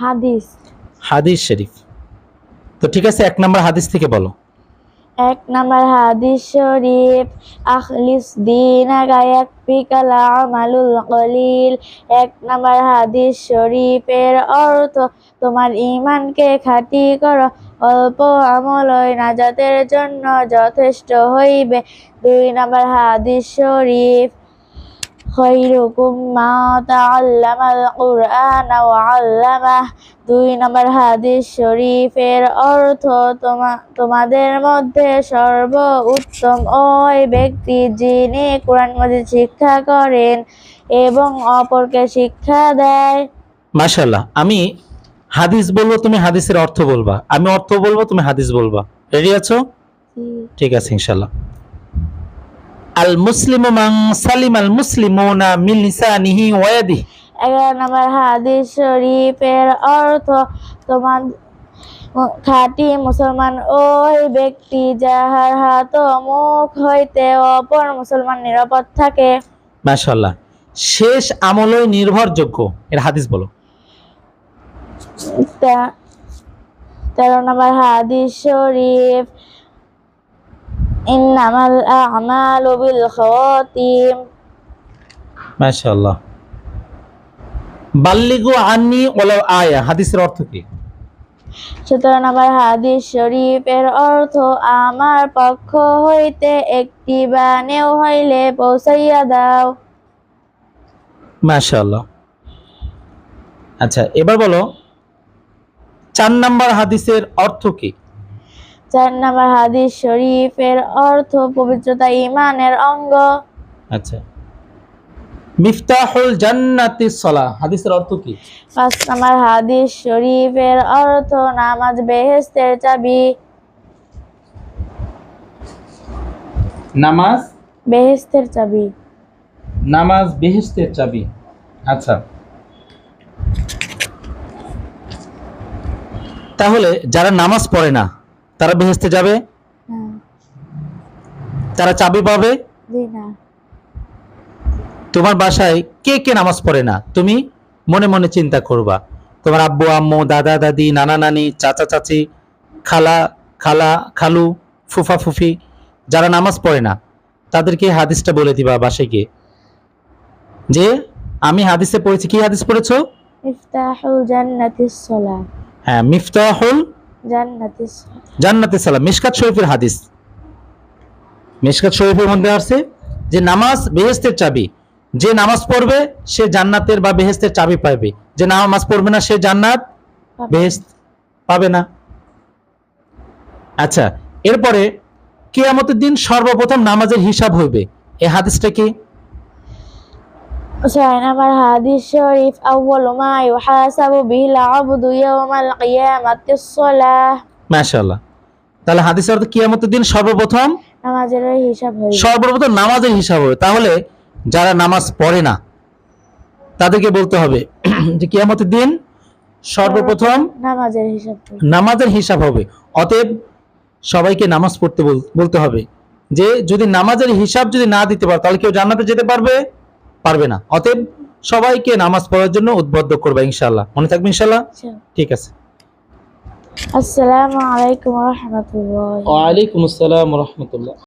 হাদিস। হাদিস শরীফ। তো ঠিক আছে এক নম্বর হাদিস থেকে বলো। এক নাম্বার হাদিস শরীফ আখলিস দিনাকা ইয়াকফিকাল আমালুল কলিল। এক নাম্বার হাদিস শরীফের অর্থ তোমার ঈমানকে খাঁটি করো অল্প আমলই নাজাতের জন্য যথেষ্ট হইবে। দুই নাম্বার হাদিস শরীফ খৈরুকুম মা তাআল্লামাল কুরআন ওয়া আল্লামাহ দুই নম্বর হাদিস শরীফের অর্থ তোমা তোমাদের মধ্যে সর্ব উত্তম ওই ব্যক্তি যিনি কোরআন মাজিদ শিক্ষা করেন এবং অপরকে শিক্ষা দেয়। মাশাল্লাহ আমি হাদিস বলব তুমি হাদিসের অর্থ বলবা। আমি অর্থ বলব তুমি হাদিস বলবা। রেডি আছো? ঠিক আছে ইনশাল্লাহ আল মুসলিম মান সালিম আল মুসলিমুনা মিন লিসানিহি ওয়া ইয়াদিহি। এগারো নম্বর হাদিস শরীফের অর্থ তোমার খাঁটি মুসলমান ওই ব্যক্তি যাহার হাত ও মুখ হইতে অপর মুসলমান নিরাপদ থাকে। মাশাল্লাহ শেষ আমলই নির্ভরযোগ্য। এর হাদিস বলো। তেরো নম্বর হাদিস শরীফ ইন্নামাল আমালু বিল খাওয়াতিম। মাশাল্লাহ বাল্লিগু আন্নি ওয়ালাউ আয়া হাদিসের অর্থ কি? সতেরো নম্বর হাদিস শরীফের অর্থ আমার পক্ষ হইতে একটি বানেও হইলে পৌঁছাইয়া দাও। মাশাল্লাহ আচ্ছা এবার বলো চার নাম্বার হাদিসের অর্থ কি? চার নম্বর হাদিস শরীফের অর্থ পবিত্রতা ইমানের অঙ্গ। আচ্ছা। মিফতাহুল জান্নাতি সলা হাদিসের অর্থ কি? পাঁচ নম্বর হাদিস শরীফের অর্থ নামাজ বেহেস্তের চাবি। নামাজ? বেহেস্তের চাবি। নামাজ বেহেশতের চাবি। আচ্ছা। তাহলে যারা নামাজ পড়ে না তারা বেহেশতে যাবে? হ্যাঁ, তারা চাবি পাবে? তোমার বাসায় কে কে নামাজ পড়ে না? তুমি মনে মনে চিন্তা করবা। তোমার আব্বু আম্মু দাদা দাদি নানা নানি চাচা চাচি খালা খালা খালু ফুফা ফুফি যারা নামাজ পড়ে না তাদেরকে হাদিসটা বলে দিবা বাসায় গিয়ে। যে আমি হাদিসে পড়েছি কি হাদিস পড়েছো? ইফতাহুল জান্নাতিস সালাহ। হ্যাঁ মিফতাহুল জান্নাতে সালাম। মিশকাত শরীফের হাদিস। মিশকাত শরীফের মধ্যে আছে যে নামাজ বেহেস্তের চাবি। যে নামাজ পড়বে সে জান্নাতের বা বেহেস্তের চাবি পাবে। যে নামাজ পড়বে না সে জান্নাত বেহেস্ত পাবে না। আচ্ছা এরপরে কিয়ামতের দিন সর্বপ্রথম নামাজের হিসাব হইবে। এই হাদিসটা কি? ছয় নম্বর হাদিস শরীফ আউয়াল মা ইউহাসাবু বিহিল আবদু ইয়াউমাল কিয়ামাতিস সালাহ মাশাআল্লাহ। তাহলে হাদিসের অর্থ কিয়ামতের দিন সর্বপ্রথম? নামাজের হিসাব হইবে। সর্বপ্রথম নামাজের হিসাব হবে। তাহলে যারা নামাজ পড়ে না তাদেরকে বলতে হবে যে কিয়ামতের দিন সর্বপ্রথম নামাজের হিসাব নামাজের হিসাব হবে। অতএব সবাইকে নামাজ পড়তে বল- বলতে হবে যে যদি নামাজের হিসাব যদি না দিতে পারো তাহলে কেউ জান্নাতে যেতে পারবে? পারবে না। অতএব সবাইকে নামাজ পড়ার জন্য উদ্বুদ্ধ করবে ইনশাল্লাহ মনে থাকবে ইনশাল্লাহ ঠিক আছে। আসসালামু আলাইকুম ওয়া রাহমাতুল্লাহ। ওয়া আলাইকুম আসসালাম রহমতুল্লাহ।